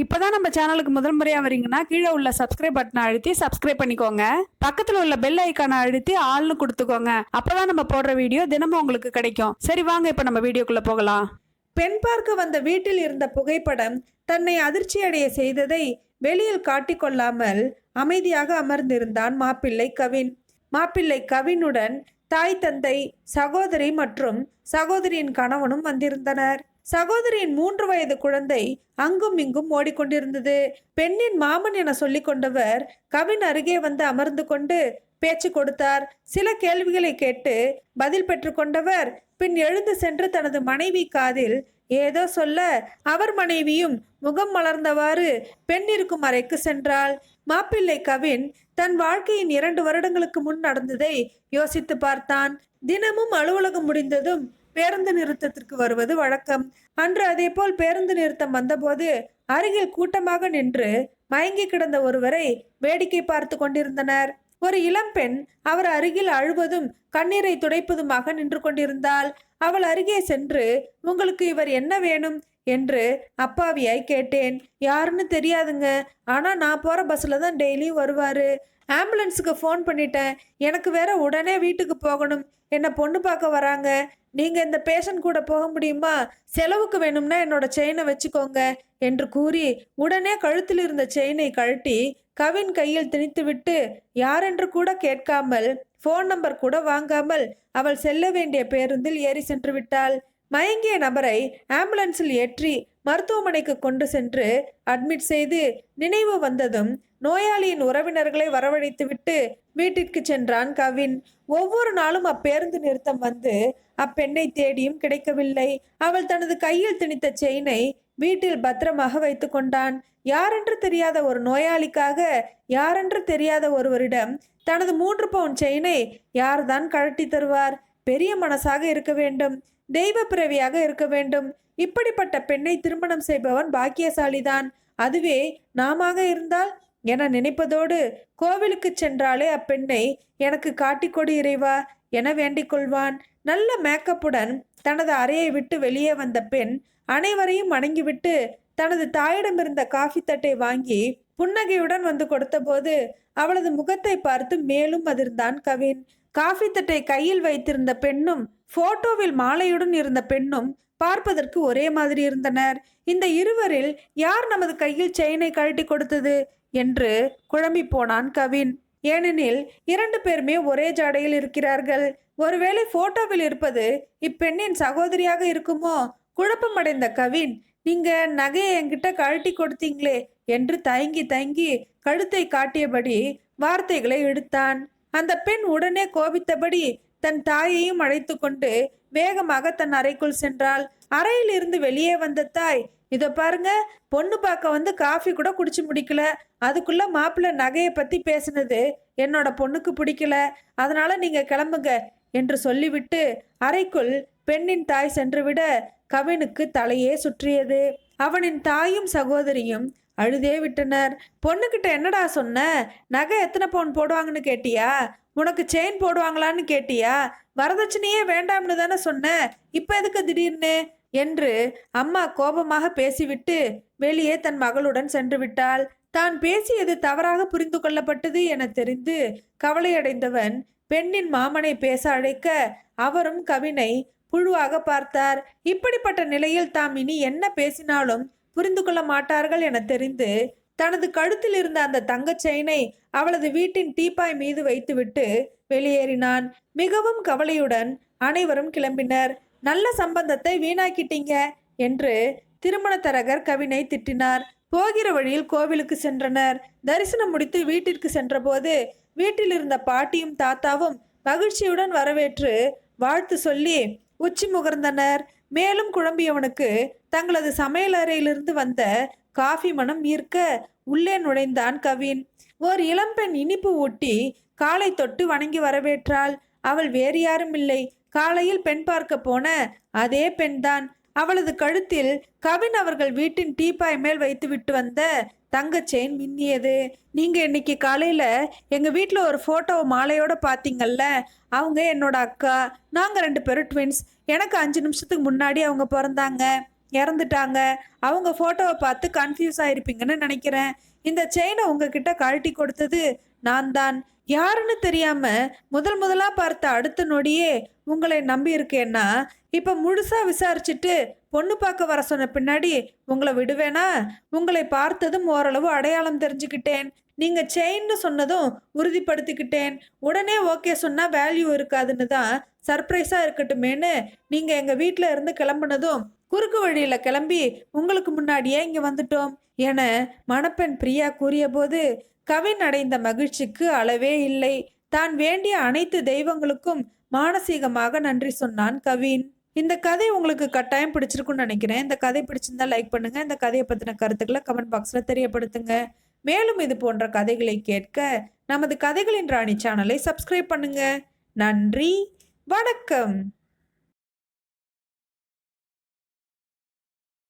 இப்போதான் நம்ம சேனலுக்கு முதல் முறையாக வரீங்கன்னா கீழே உள்ள சப்ஸ்கிரைப் பட்டனை அழுத்தி சப்ஸ்கிரைப் பண்ணிக்கோங்க. பக்கத்தில் உள்ள பெல் ஐக்கானை அழுத்தி ஆள்னு கொடுத்துக்கோங்க. அப்போதான் நம்ம போடுற வீடியோ தினமும் உங்களுக்கு கிடைக்கும். சரி வாங்க இப்போ நம்ம வீடியோக்குள்ளே போகலாம். பெண் பார்க்க வந்த வீட்டில் இருந்த புகைப்படம் தன்னை அதிர்ச்சியடைய செய்ததை வெளியில் காட்டிக்கொள்ளாமல் அமைதியாக அமர்ந்திருந்தான் மாப்பிள்ளை கவின். மாப்பிள்ளை கவினுடன் தாய் தந்தை சகோதரி மற்றும் சகோதரியின் கணவனும் வந்திருந்தனர். சகோதரியின் மூன்று வயது குழந்தை அங்கும் இங்கும் ஓடிக்கொண்டிருந்தது. பெண்ணின் மாமன் என சொல்லி கொண்டவர் கவின் அருகே வந்து அமர்ந்து கொண்டு பேச்சு கொடுத்தார். சில கேள்விகளை கேட்டு பதில் பெற்றுக்கொண்டவர் பின் எழுந்து சென்று தனது மனைவி காதில் ஏதோ சொல்ல அவர் மனைவியும் முகம் மலர்ந்தவாறு பெண் இருக்கும் அறைக்கு சென்றாள். மாப்பிள்ளை கவின் தன் வாழ்க்கையின் இரண்டு வருடங்களுக்கு முன் நடந்ததை யோசித்து பார்த்தான். தினமும் அலுவலகம் முடிந்ததும் பேருந்து நிறுத்தத்திற்கு வருவது வழக்கம். அன்று அதேபோல் பேருந்து நிறுத்தம் வந்தபோது அருகில் கூட்டமாக நின்று மயங்கி கிடந்த ஒருவரை வேடிக்கை பார்த்து கொண்டிருந்தனர். ஒரு இளம்பெண் அவர் அருகில் அழுவதும் கண்ணீரை துடைப்பதுமாக நின்று கொண்டிருந்தாள். அவள் அருகே சென்று உங்களுக்கு இவர் என்ன வேணும்? என்று அப்பாவியாய் கேட்டேன். யாருன்னு தெரியாதுங்க. ஆனால் நான் போகிற பஸ்ஸில் தான் டெய்லியும் வருவார். ஆம்புலன்ஸுக்கு ஃபோன் பண்ணிட்டேன். எனக்கு வேற உடனே வீட்டுக்கு போகணும். என்னை பொண்ணு பார்க்க வராங்க. நீங்கள் இந்த பேஷண்ட் கூட போக முடியுமா? செலவுக்கு வேணும்னா என்னோட செயினை வச்சுக்கோங்க என்று கூறி உடனே கழுத்தில் இருந்த செயினை கழட்டி கவின் கையில் திணித்துவிட்டு யாரென்று கூட கேட்காமல் ஃபோன் நம்பர் கூட வாங்காமல் அவள் செல்ல வேண்டிய பேருந்தில் ஏறி சென்று விட்டாள். மயங்கிய நபரை ஆம்புலன்ஸில் ஏற்றி மருத்துவமனைக்கு கொண்டு சென்று அட்மிட் செய்து நினைவு வந்ததும் நோயாளியின் உறவினர்களை வரவழைத்துவிட்டு வீட்டிற்கு சென்றான் கவின். ஒவ்வொரு நாளும் அப்பேருந்து நிறுத்தம் வந்து அப்பெண்ணை தேடியும் கிடைக்கவில்லை. அவள் தனது கையில் திணித்த செயினை வீட்டில் பத்திரமாக வைத்து கொண்டான். யாரென்று தெரியாத ஒரு நோயாளிக்காக யாரென்று தெரியாத ஒருவரிடம் தனது மூன்று பவுன் செயினை யார்தான் கழட்டி தருவார்? பெரிய மனசாக இருக்க வேண்டும். தெய்வ பிறவியாக இருக்க வேண்டும். இப்படிப்பட்ட பெண்ணை திருமணம் செய்பவன் பாக்கியசாலிதான். அதுவே நாமாக இருந்தால் என நினைப்பதோடு கோவிலுக்கு சென்றாலே அப்பெண்ணை எனக்கு காட்டிக்கொடு இறைவா என வேண்டிக் கொள்வான். நல்ல மேக்கப்புடன் தனது அறையை விட்டு வெளியே வந்த பெண் அனைவரையும் வணங்கிவிட்டு தனது தாயிடமிருந்த காஃபி தட்டை வாங்கி புன்னகையுடன் வந்து கொடுத்தபோது அவளது முகத்தை பார்த்து மேலும் அதிர்ந்தான் கவின். காஃபி தட்டை கையில் வைத்திருந்த பெண்ணும் போட்டோவில் மாலையுடன் இருந்த பெண்ணும் பார்ப்பதற்கு ஒரே மாதிரி இருந்தனர். இந்த இருவரில் யார் நமது கையில் செயினை கழட்டி கொடுத்தது? என்று குழம்பி போனான் கவின். ஏனெனில் இரண்டு பேருமே ஒரே ஜாடையில் இருக்கிறார்கள். ஒருவேளை போட்டோவில் இருப்பது இப்பெண்ணின் சகோதரியாக இருக்குமோ? குழப்பமடைந்த கவின் நீங்க நகையை என்கிட்ட கழட்டி கொடுத்தீங்களே என்று தயங்கி தயங்கி கழுத்தை காட்டியபடி வார்த்தைகளை எடுத்தான் அந்த பெண் உடனே கோபித்தபடி தன் தாயையும் அழைத்து கொண்டு வேகமாக தன் அறைக்குள் சென்றாள். அறையில் இருந்து வெளியே வந்த தாய் இதை பாருங்க பொண்ணு பார்க்க வந்து காஃபி கூட குடிச்சு முடிக்கல. அதுக்குள்ள மாப்பிள்ள நகையை பத்தி பேசினது. என்னோட பொண்ணுக்கு பிடிக்கல. அதனால நீங்க கிளம்புங்க என்று சொல்லிவிட்டு அறைக்குள் பெண்ணின் தாய் சென்றுவிட கவினுக்கு தலையே சுற்றியது. அவனின் தாயும் சகோதரியும் அழுதே விட்டனர். பொண்ணுக்கிட்ட என்னடா சொன்ன? நகை எத்தனை பவுன் போடுவாங்கன்னு கேட்டியா? உனக்கு செயின் போடுவாங்களான்னு கேட்டியா? வரதட்சணையே வேண்டாம்னு தானே சொன்ன? இப்போ எதுக்கு திடீர்னு? என்று அம்மா கோபமாக பேசிவிட்டு வெளியே தன் மகளுடன் சென்று விட்டாள். தான் பேசியது தவறாக புரிந்து கொள்ளப்பட்டது என தெரிந்து கவலையடைந்தவன் பெண்ணின் மாமனை பேச அழைக்க அவரும் கவினை புழுவாக பார்த்தார். இப்படிப்பட்ட நிலையில் தாம் இனி என்ன பேசினாலும் புரிந்து கொள்ள மாட்டார்கள் என தெரிந்து தனது கழுத்தில் இருந்த அந்த தங்கச் செயினை அவளது வீட்டின் டீப்பாய் மீது வைத்துவிட்டு வெளியேறினான். மிகவும் கவலையுடன் அனைவரும் கிளம்பினர். நல்ல சம்பந்தத்தை வீணாக்கிட்டீங்க என்று திருமண தரகர் கவினை திட்டினார். போகிற வழியில் கோவிலுக்கு சென்றனர். தரிசனம் முடித்து வீட்டிற்கு சென்றபோது வீட்டில் இருந்த பாட்டியும் தாத்தாவும் மகிழ்ச்சியுடன் வரவேற்று வாழ்த்து சொல்லி உச்சி முகர்ந்தனர். மேலும் குழம்பியவனுக்கு தங்களது சமையலறையிலிருந்து வந்த காஃபி மனம் ஈர்க்க உள்ளே நுழைந்தான் கவின். ஓர் இளம்பெண் இனிப்பு ஊட்டி காலை தொட்டு வணங்கி வரவேற்றாள். அவள் வேறு யாரும் இல்லை. காலையில் பெண் பார்க்க போன அதே பெண்தான் அவளது கழுத்தில் கவின் அவர்கள் வீட்டின் டீப்பாய் மேல் வைத்து விட்டு வந்த தங்க செயின் மின்னியது. நீங்கள் இன்னைக்கு காலையில் எங்கள் வீட்டில் ஒரு ஃபோட்டோவை மாலையோட பார்த்தீங்கல்ல அவங்க என்னோட அக்கா. நாங்கள் ரெண்டு பேரும் ட்வின்ஸ். எனக்கு அஞ்சு நிமிஷத்துக்கு முன்னாடி அவங்க பிறந்தாங்க. இறந்துட்டாங்க. அவங்க ஃபோட்டோவை பார்த்து கன்ஃபியூஸ் ஆயிருப்பீங்கன்னு நினைக்கிறேன். இந்த செயினை உங்ககிட்ட கழட்டி கொடுத்தது நான் தான். யாருன்னு தெரியாம முதல் முதலா பார்த்த அடுத்த நொடியே உங்களை நம்பி இருக்கேன்னா இப்ப முழுசா விசாரிச்சுட்டு பொண்ணு பார்க்க வர சொன்ன பின்னாடி உங்களை விடுவேனா? உங்களை பார்த்ததும் ஓரளவு அடையாளம் தெரிஞ்சுக்கிட்டேன். நீங்க செயின்னு சொன்னதும் உறுதிப்படுத்திக்கிட்டேன். உடனே ஓகே சொன்னா வேல்யூ இருக்காதுன்னு தான் சர்ப்ரைஸா இருக்கட்டுமேன்னு நீங்க எங்க வீட்டில இருந்து கிளம்புனதும் குறுக்கு வழியில் கிளம்பி உங்களுக்கு முன்னாடியே இங்கே வந்துட்டோம் என மணப்பெண் பிரியா கூறியபோது கவின் அடைந்த மகிழ்ச்சிக்கு அளவே இல்லை. தான் வேண்டிய அனைத்து தெய்வங்களுக்கும் மானசீகமாக நன்றி சொன்னான் கவின். இந்த கதை உங்களுக்கு கட்டாயம் பிடிச்சிருக்குன்னு நினைக்கிறேன். இந்த கதை பிடிச்சிருந்தா லைக் பண்ணுங்கள் இந்த கதையை பற்றின கருத்துக்களை கமெண்ட் பாக்ஸில் தெரியப்படுத்துங்க. மேலும் இது போன்ற கதைகளை கேட்க நமது கதைகளின் ராணி சேனலை சப்ஸ்கிரைப் பண்ணுங்க. நன்றி. வணக்கம்.